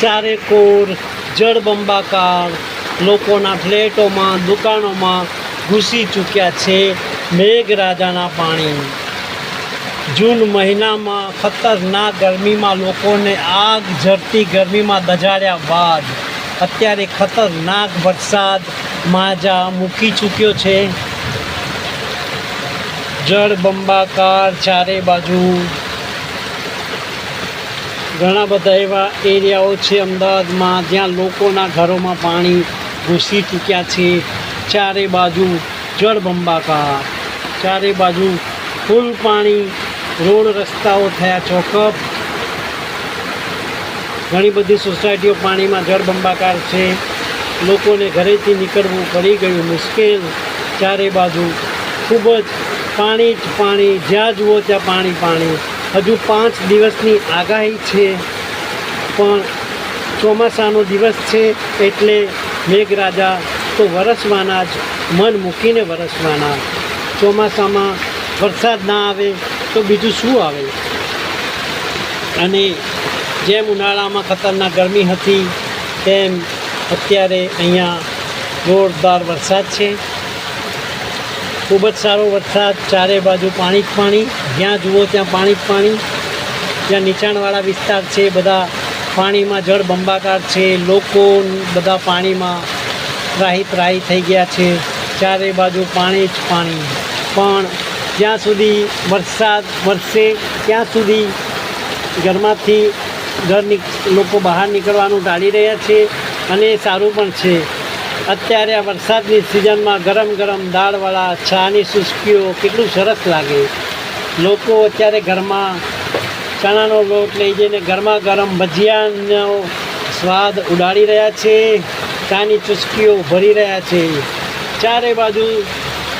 ચારેકોર જળબંબાકાર લોકોના ફ્લેટોમાં, દુકાનોમાં ઘૂસી ચૂક્યા છે મેઘરાજાના પાણી. જૂન મહિનામાં ખતરનાક ગરમીમાં લોકોને આગ ઝરતી ગરમીમાં દજાડ્યા બાદ અત્યારે ખતરનાક વરસાદ માજા મૂકી ચૂક્યો છે. જળબંબાકાર ચારે બાજુ ઘણા બધા એવા એરિયાઓ છે અમદાવાદમાં, જ્યાં લોકોના ઘરોમાં પાણી ઘૂસી ચૂક્યા છે. ચારે બાજુ જળબંબાકાર ચારે બાજુ ફૂલ પાણી, રોડ રસ્તાઓ થયા ચોકઅપ. ઘણી બધી સોસાયટીઓ પાણીમાં જળબંબાકાર છે. લોકોને ઘરેથી નીકળવું પડી ગયું મુશ્કેલ. ચારે બાજુ ખૂબ જ પાણી જ પાણી, જ્યાં જુઓ ત્યાં પાણી પાણી. હજુ પાંચ દિવસની આગાહી છે, પણ ચોમાસાનો દિવસ છે એટલે મેઘરાજા તો વરસવાના જ, મન મૂકીને વરસવાના. ચોમાસામાં વરસાદ ના આવે તો બીજું શું આવે? અને જેમ ઉનાળામાં ખતરનાક ગરમી હતી, તેમ અત્યારે અહીંયા જોરદાર વરસાદ છે. ખૂબ જ સારો વરસાદ, ચારે બાજુ પાણી જ પાણી. જ્યાં જુઓ ત્યાં પાણી જ પાણી. જ્યાં નીચાણવાળા વિસ્તાર છે, બધા પાણીમાં જળ બંબાકાર છે. લોકો બધા પાણીમાં રાહી ત્રાહી થઈ ગયા છે. ચારે બાજુ પાણી જ પાણી. પણ જ્યાં સુધી વરસાદ વરસે, ત્યાં સુધી ઘરમાંથી ઘર લોકો બહાર નીકળવાનું ટાળી રહ્યા છે અને સારું પણ છે. અત્યારે આ વરસાદની સિઝનમાં ગરમ ગરમ દાળવાળા ચાની સુસ્કીઓ કેટલું સરસ લાગે. લોકો અત્યારે ઘરમાં ચણાનો લોટ લઈ જઈને ગરમા ગરમ ભજીયાનો સ્વાદ ઉડાડી રહ્યા છે. ચાની ચુસ્કીઓ ભરી રહ્યા છે. ચારે બાજુ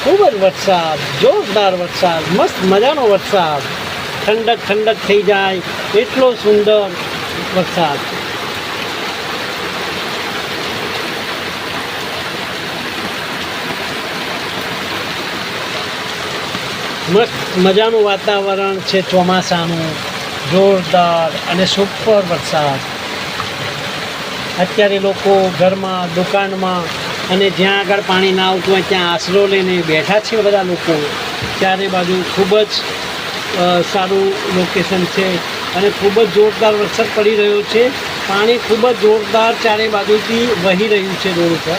ખૂબ જ વરસાદ, જોરદાર વરસાદ, મસ્ત મજાનો વરસાદ. ઠંડક ઠંડક થઈ જાય, એટલો સુંદર વરસાદ. મસ્ત મજાનું વાતાવરણ છે, ચોમાસાનું, જોરદાર અને સુપર વરસાદ. અત્યારે લોકો ઘરમાં, દુકાનમાં અને જ્યાં આગળ પાણી ના આવતું હોય ત્યાં આશરો લઈને બેઠા છે બધા લોકો. ચારે બાજુ ખૂબ જ સારું લોકેશન છે અને ખૂબ જ જોરદાર વરસાદ પડી રહ્યો છે. પાણી ખૂબ જ જોરદાર ચારે બાજુથી વહી રહ્યું છે રોડ ઉપર.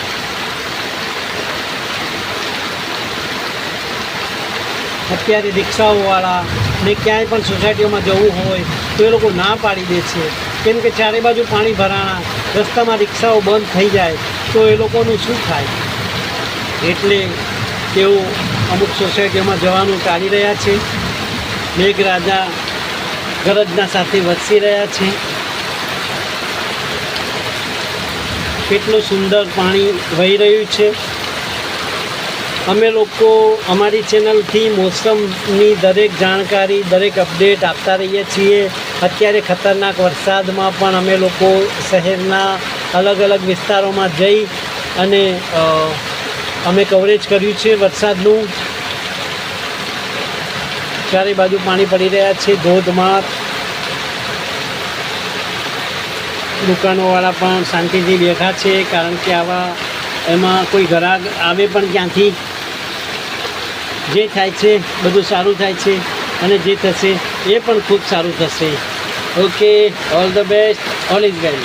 અત્યારે રિક્ષાઓવાળા ને ક્યાંય પણ સોસાયટીઓમાં જવું હોય તો એ લોકો ના પાડી દે છે. કેમ કે ચારે બાજુ પાણી ભરાણા, રસ્તામાં રિક્ષાઓ બંધ થઈ જાય તો એ લોકોનું શું થાય? એટલે તેઓ અમુક સોસાયટીઓમાં જવાનું ટાળી રહ્યા છે. મેઘરાજા ગરજના સાથે વસી રહ્યા છે. કેટલું સુંદર પાણી વહી રહ્યું છે. અમે લોકો અમારી ચેનલથી મોસમની દરેક જાણકારી, દરેક અપડેટ આપતા રહીએ છીએ. અત્યારે ખતરનાક વરસાદમાં પણ અમે લોકો શહેરના અલગ અલગ વિસ્તારોમાં જઈ અને અમે કવરેજ કર્યું છે વરસાદનું. ચારે બાજુ પાણી પડી રહ્યા છે, ધોધમાર. દુકાનોવાળા પણ શાંતિથી બેઠા છે, કારણ કે આવા એમાં કોઈ ગ્રાહક આવે પણ ક્યાંથી? જે થાય છે, બધું સારું થાય છે અને જે થશે એ પણ ખૂબ સારું થશે. Okay all the best all is well